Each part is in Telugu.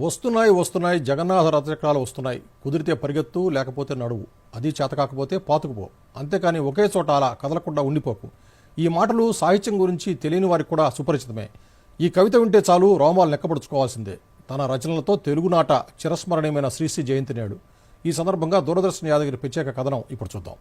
వస్తున్నాయి వస్తున్నాయి జగన్నాథ రథచక్రాలు వస్తున్నాయి. కుదిరితే పరిగెత్తు లేకపోతే నడువు. అది చేతకాకపోతే పాతుకుపో. అంతేకాని ఒకే చోట అలా కదలకుండా ఉండిపోకు. ఈ మాటలు సాహిత్యం గురించి తెలియని వారికి కూడా సుపరిచితమే. ఈ కవిత వింటే చాలు రోమాలు లెక్కపడుచుకోవాల్సిందే తన రచనలతో తెలుగునాట చిరస్మరణీయమైన శ్రీశ్రీ జయంతి నేడు. ఈ సందర్భంగా దూరదర్శన్ యాదగిరి ప్రత్యేక కథనం ఇప్పుడు చూద్దాం.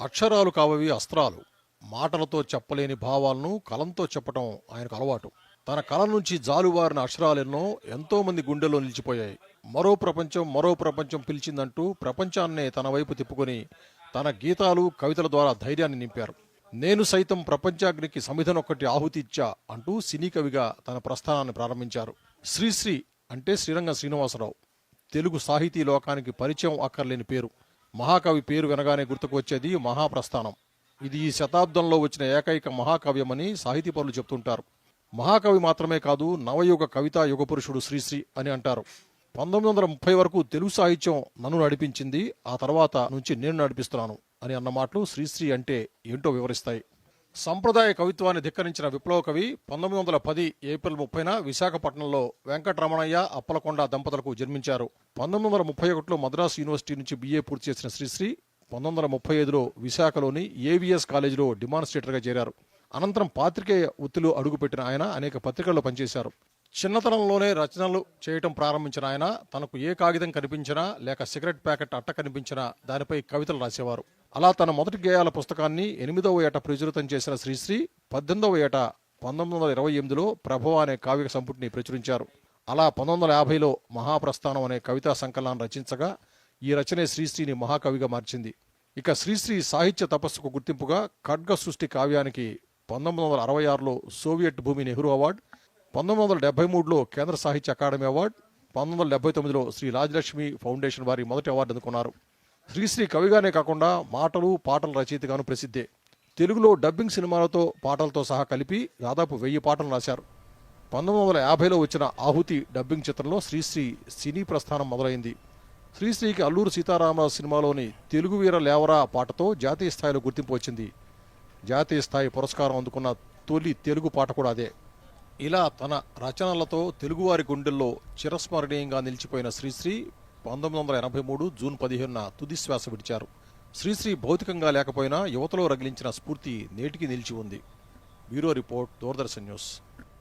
అక్షరాలు కావవి అస్త్రాలు. మాటలతో చెప్పలేని భావాలను కలంతో చెప్పటం ఆయనకు అలవాటు. తన కళ నుంచి జాలువారిన అక్షరాలెన్నో ఎంతో మంది గుండెల్లో నిలిచిపోయాయి. మరో ప్రపంచం మరో ప్రపంచం పిలిచిందంటూ ప్రపంచాన్నే తన వైపు తిప్పుకొని తన గీతాలు కవితల ద్వారా ధైర్యాన్ని నింపారు. నేను సైతం ప్రపంచాగ్నికి సమిధనొక్కటి ఆహుతి ఇచ్చా అంటూ సినీ కవిగా తన ప్రస్థానాన్ని ప్రారంభించారు. శ్రీశ్రీ అంటే శ్రీరంగ శ్రీనివాసరావు. తెలుగు సాహితీ లోకానికి పరిచయం అక్కర్లేని పేరు. మహాకవి పేరు వినగానే గుర్తుకు వచ్చేది మహాప్రస్థానం. ఇది ఈ శతాబ్దంలో వచ్చిన ఏకైక మహాకావ్యమని సాహితీ పనులు చెప్తుంటారు. మహాకవి మాత్రమే కాదు నవయుగ కవితా యుగ పురుషుడు శ్రీశ్రీ అని అంటారు. పంతొమ్మిది వందల ముప్పై వరకు తెలుగు సాహిత్యం నన్ను నడిపించింది ఆ తర్వాత నుంచి నేను నడిపిస్తున్నాను అని అన్న మాటలు శ్రీశ్రీ అంటే ఏంటో వివరిస్తాయి. సంప్రదాయ కవిత్వాన్ని ధిక్కరించిన విప్లవ కవి పంతొమ్మిది వందల పది ఏప్రిల్ ముప్పైన విశాఖపట్నంలో వెంకటరమణయ్య అప్పలకొండ దంపతులకు జన్మించారు. పంతొమ్మిది వందల ముప్పై ఒకటిలో మద్రాసు యూనివర్సిటీ నుంచి బీఏ పూర్తి చేసిన శ్రీశ్రీ పంతొమ్మిది వందల ముప్పై ఐదులో విశాఖలోని ఏవిఎస్ కాలేజీలో డిమాన్స్ట్రేటర్గా చేరారు. అనంతరం పాత్రికేయ వృత్తిలో అడుగుపెట్టిన ఆయన అనేక పత్రికల్లో పనిచేశారు. చిన్నతనంలోనే రచనలు చేయటం ప్రారంభించిన ఆయన తనకు ఏ కాగితం కనిపించినా లేక సిగరెట్ ప్యాకెట్ అట్ట కనిపించినా దానిపై కవితలు రాసేవారు. అలా తన మొదటి గేయాల పుస్తకాన్ని ఎనిమిదవ ఏట ప్రచురితం చేసిన శ్రీశ్రీ పద్దెనిమిదవ ఏట పంతొమ్మిది వందల ఇరవై ఎనిమిదిలో ప్రభవ అనే కావ్య సంపుటిని ప్రచురించారు. అలా పంతొమ్మిది వందల యాభైలో మహాప్రస్థానం అనే కవితా సంకలనాన్ని రచించగా ఈ రచనే శ్రీశ్రీని మహాకవిగా మార్చింది. ఇక శ్రీశ్రీ సాహిత్య తపస్సుకు గుర్తింపుగా ఖడ్గ సృష్టి కావ్యానికి పంతొమ్మిది వందల అరవై ఆరులో సోవియట్ భూమి నెహ్రూ అవార్డు పంతొమ్మిది వందల డెబ్బై మూడులో కేంద్ర సాహిత్య అకాడమీ అవార్డు పంతొమ్మిది వందల డెబ్బై తొమ్మిదిలో శ్రీ రాజలక్ష్మి ఫౌండేషన్ వారి మొదటి అవార్డు అందుకున్నారు. శ్రీశ్రీ కవిగానే కాకుండా మాటలు పాటల రచయితగాను ప్రసిద్ధే. తెలుగులో డబ్బింగ్ సినిమాలతో పాటలతో సహా కలిపి దాదాపు వెయ్యి పాటలు రాశారు. పంతొమ్మిది వందల యాభైలో వచ్చిన ఆహుతి డబ్బింగ్ చిత్రంలో శ్రీశ్రీ సినీ ప్రస్థానం మొదలైంది. శ్రీశ్రీకి అల్లూరు సీతారామరాజు సినిమాలోని తెలుగు వీర లేవరా పాటతో జాతీయ స్థాయిలో గుర్తింపు వచ్చింది. జాతీయ స్థాయి పురస్కారం అందుకున్న తొలి తెలుగు పాట కూడా అదే. ఇలా తన రచనలతో తెలుగువారి గుండెల్లో చిరస్మరణీయంగా నిలిచిపోయిన శ్రీశ్రీ పంతొమ్మిది వందల ఎనభై మూడు జూన్ పదిహేనున తుదిశ్వాస విడిచారు. శ్రీశ్రీ భౌతికంగా లేకపోయినా యువతలో రగిలించిన స్ఫూర్తి నేటికి నిలిచి ఉంది. Bureau report Doordarshan news.